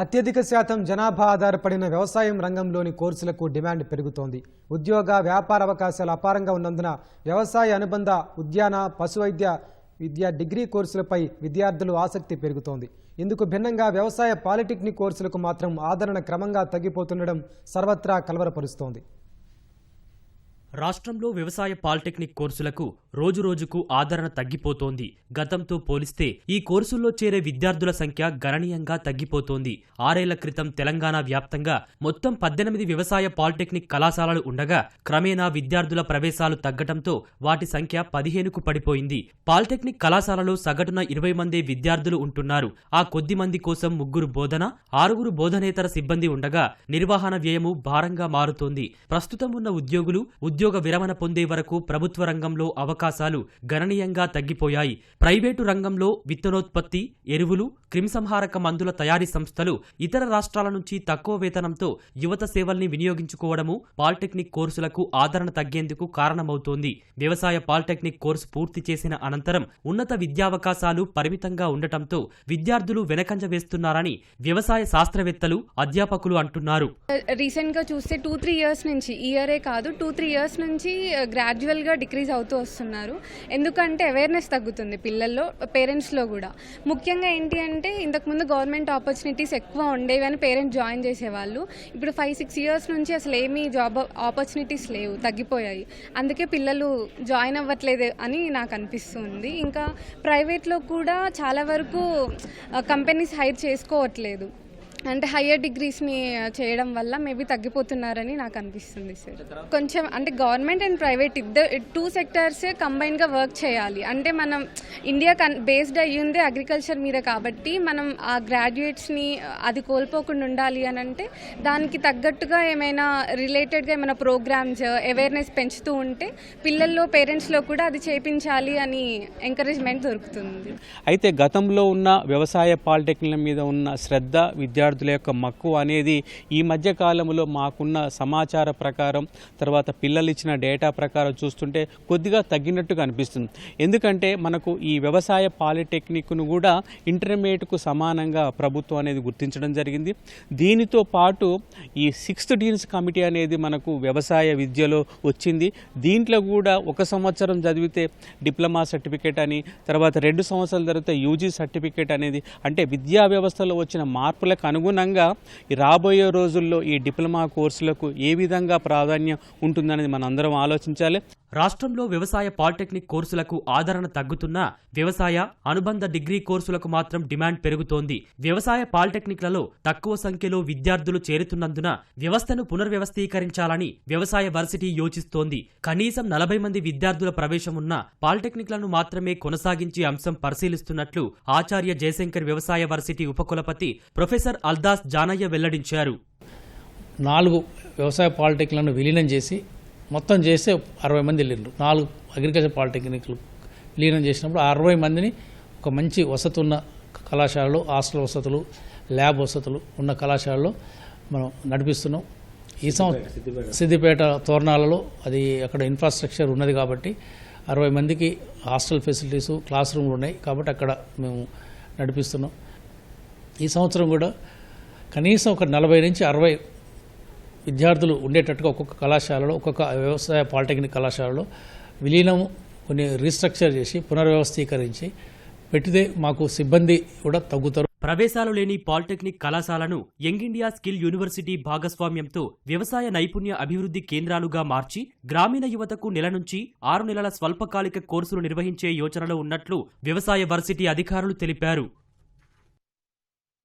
అత్యధిక శాతం జనాభా ఆధారపడిన వ్యవసాయం రంగంలోని కోర్సులకు డిమాండ్ పెరుగుతోంది. ఉద్యోగ వ్యాపార అవకాశాలు అపారంగా ఉన్నందున వ్యవసాయ అనుబంధ ఉద్యాన పశువైద్య విద్య డిగ్రీ కోర్సులపై విద్యార్థులు ఆసక్తి పెరుగుతోంది. ఇందుకు భిన్నంగా వ్యవసాయ పాలిటెక్నిక్ కోర్సులకు మాత్రం ఆదరణ క్రమంగా తగ్గిపోతుండడం సర్వత్రా కలవరపరుస్తోంది. రాష్ట్రంలో వ్యవసాయ పాలిటెక్నిక్ కోర్సులకు రోజురోజుకు ఆదరణ తగ్గిపోతోంది. గతంతో పోలిస్తే ఈ కోర్సుల్లో చేరే విద్యార్థుల సంఖ్య గణనీయంగా తగ్గిపోతోంది. ఆరేళ్ళ క్రితం తెలంగాణ వ్యాప్తంగా మొత్తం పద్దెనిమిది వ్యవసాయ పాలిటెక్నిక్ కళాశాలలు ఉండగా క్రమేణా విద్యార్థుల ప్రవేశాలు తగ్గటంతో వాటి సంఖ్య పదిహేనుకు పడిపోయింది. పాలిటెక్నిక్ కళాశాలలో సగటున ఇరవై మంది విద్యార్థులు ఉంటున్నారు. ఆ కొద్ది మంది కోసం ముగ్గురు బోధన ఆరుగురు బోధనేతర సిబ్బంది ఉండగా నిర్వహణ వ్యయము భారంగా మారుతోంది. ప్రస్తుతం ఉన్న ఉద్యోగులు ఉద్యోగ ఉద్యోగ విరమణ పొందే వరకు ప్రభుత్వ రంగంలో అవకాశాలు గణనీయంగా తగ్గిపోయాయి. ప్రైవేటు రంగంలో విత్తనోత్పత్తి ఎరువులు క్రిమిసంహారక మందుల తయారీ సంస్థలు ఇతర రాష్ట్రాల నుంచి తక్కువ వేతనంతో యువత సేవల్ని వినియోగించుకోవడము పాలిటెక్నిక్ కోర్సులకు ఆదరణ తగ్గేందుకు కారణమవుతోంది. వ్యవసాయ పాలిటెక్నిక్ కోర్సు పూర్తి చేసిన అనంతరం ఉన్నత విద్యావకాశాలు పరిమితంగా ఉండటంతో విద్యార్థులు వెనకంజ వేస్తున్నారని వ్యవసాయ శాస్త్రవేత్తలు అధ్యాపకులు అంటున్నారు. రీసెంట్గా చూస్తే టూ త్రీ ఇయర్స్ నుంచి ఇయరే కాదు టూ త్రీ ఇయర్స్ నుంచి గ్రాడ్యువల్గా డిక్రీజ్ అవుతూ వస్తున్నారు. ఎందుకంటే అవేర్నెస్ తగ్గుతుంది పిల్లల్లో పేరెంట్స్లో కూడా. ముఖ్యంగా ఏంటి అంటే ఇంతకుముందు గవర్నమెంట్ ఆపర్చునిటీస్ ఎక్కువ ఉండేవి అని పేరెంట్స్ జాయిన్ చేసేవాళ్ళు. ఇప్పుడు ఫైవ్ సిక్స్ ఇయర్స్ నుంచి అసలు ఏమీ జాబ్ ఆపర్చునిటీస్ లేవు తగ్గిపోయాయి. అందుకే పిల్లలు జాయిన్ అవ్వట్లేదు అని నాకు అనిపిస్తుంది. ఇంకా ప్రైవేట్లో కూడా చాలా వరకు కంపెనీస్ హైర్ చేసుకోవట్లేదు. అంటే హయ్యర్ డిగ్రీస్ని చేయడం వల్ల మేబీ తగ్గిపోతున్నారని నాకు అనిపిస్తుంది సార్ కొంచెం అంటే గవర్నమెంట్ అండ్ ప్రైవేట్ ఇద్దరు టూ సెక్టర్స్ కంబైన్గా వర్క్ చేయాలి. అంటే మనం ఇండియా కన్ బేస్డ్ అయ్యిందే అగ్రికల్చర్ మీద కాబట్టి మనం ఆ గ్రాడ్యుయేట్స్ని అది కోల్పోకుండా ఉండాలి అని అంటే దానికి తగ్గట్టుగా ఏమైనా రిలేటెడ్గా ఏమైనా ప్రోగ్రామ్స్ అవేర్నెస్ పెంచుతూ ఉంటే పిల్లల్లో పేరెంట్స్లో కూడా అది చేపించాలి అని ఎంకరేజ్మెంట్ దొరుకుతుంది. అయితే గతంలో ఉన్న వ్యవసాయ పాలిటెక్నిక్ల మీద ఉన్న శ్రద్ధ విద్యార్థులు యొక్క మక్కువ అనేది ఈ మధ్య కాలంలో మాకున్న సమాచార ప్రకారం తర్వాత పిల్లలు ఇచ్చిన డేటా ప్రకారం చూస్తుంటే కొద్దిగా తగ్గినట్టుగా అనిపిస్తుంది. ఎందుకంటే మనకు ఈ వ్యవసాయ పాలిటెక్నిక్ను కూడా ఇంటర్మీడియట్కు సమానంగా ప్రభుత్వం అనేది గుర్తించడం జరిగింది. దీనితో పాటు ఈ సిక్స్త్ డీన్స్ కమిటీ అనేది మనకు వ్యవసాయ విద్యలో వచ్చింది. దీంట్లో కూడా ఒక సంవత్సరం చదివితే డిప్లొమా సర్టిఫికేట్ అని తర్వాత రెండు సంవత్సరాలు జరిగితే యూజీ సర్టిఫికేట్ అనేది అంటే విద్యా వ్యవస్థలో వచ్చిన మార్పులకు అనుగుణంగా అనుగుణంగా రాబోయే రోజుల్లో ఈ డిప్లొమా కోర్సులకు ఏ విధంగా ప్రాధాన్యం ఉంటుందనేది మనం అందరం ఆలోచించాలి. రాష్ట్రంలో వ్యవసాయ పాలిటెక్నిక్ కోర్సులకు ఆదరణ తగ్గుతున్నా వ్యవసాయ అనుబంధ డిగ్రీ కోర్సులకు మాత్రం డిమాండ్ పెరుగుతోంది. వ్యవసాయ పాలిటెక్నిక్లలో తక్కువ సంఖ్యలో విద్యార్థులు చేరుతున్నందున వ్యవస్థను పునర్వ్యవస్థీకరించాలని వ్యవసాయ వర్సిటీ యోచిస్తోంది. కనీసం నలభై మంది విద్యార్థుల ప్రవేశం ఉన్న పాలిటెక్నిక్లను మాత్రమే కొనసాగించే అంశం పరిశీలిస్తున్నట్లు ఆచార్య జయశంకర్ వ్యవసాయ వర్సిటీ ఉపకులపతి ప్రొఫెసర్ అల్దాస్ జానయ్య వెల్లడించారు. నాలుగు వ్యవసాయ పాలిటెక్నిక్లను విలీనం చేసి మొత్తం చేస్తే అరవై మంది వెళ్ళిండ్రు నాలుగు అగ్రికల్చర్ పాలిటెక్నిక్లు విలీనం చేసినప్పుడు ఆ అరవై మందిని ఒక మంచి వసతి ఉన్న కళాశాలలో హాస్టల్ వసతులు ల్యాబ్ వసతులు ఉన్న కళాశాలలో మనం నడిపిస్తున్నాం. ఈ సంవత్సరం సిద్దిపేట తోరణాలలో అది అక్కడ ఇన్ఫ్రాస్ట్రక్చర్ ఉన్నది కాబట్టి అరవై మందికి హాస్టల్ ఫెసిలిటీసు క్లాస్ రూమ్లు ఉన్నాయి కాబట్టి అక్కడ మేము నడిపిస్తున్నాం. ఈ సంవత్సరం కూడా కనీసం ఒక నలభై నుంచి అరవై విద్యార్థులు ఉండేటట్టుగా ఒక్కొక్క కళాశాలలో ఒక్కొక్క వ్యవసాయ పాలిటెక్నిక్ కళాశాలలో విలీనం కొన్ని రీస్ట్రక్చర్ చేసి పునర్వ్యవస్థీకరించి పెట్టితే మాకు సిబ్బంది కూడా తగ్గుతారు. ప్రవేశాలు లేని పాలిటెక్నిక్ కళాశాలను యంగ్ ఇండియా స్కిల్ యూనివర్సిటీ భాగస్వామ్యంతో వ్యవసాయ నైపుణ్య అభివృద్ధి కేంద్రాలుగా మార్చి గ్రామీణ యువతకు నెల నుంచి ఆరు నెలల స్వల్పకాలిక కోర్సులు నిర్వహించే యోచనలో ఉన్నట్లు వ్యవసాయ వర్సిటీ అధికారులు తెలిపారు.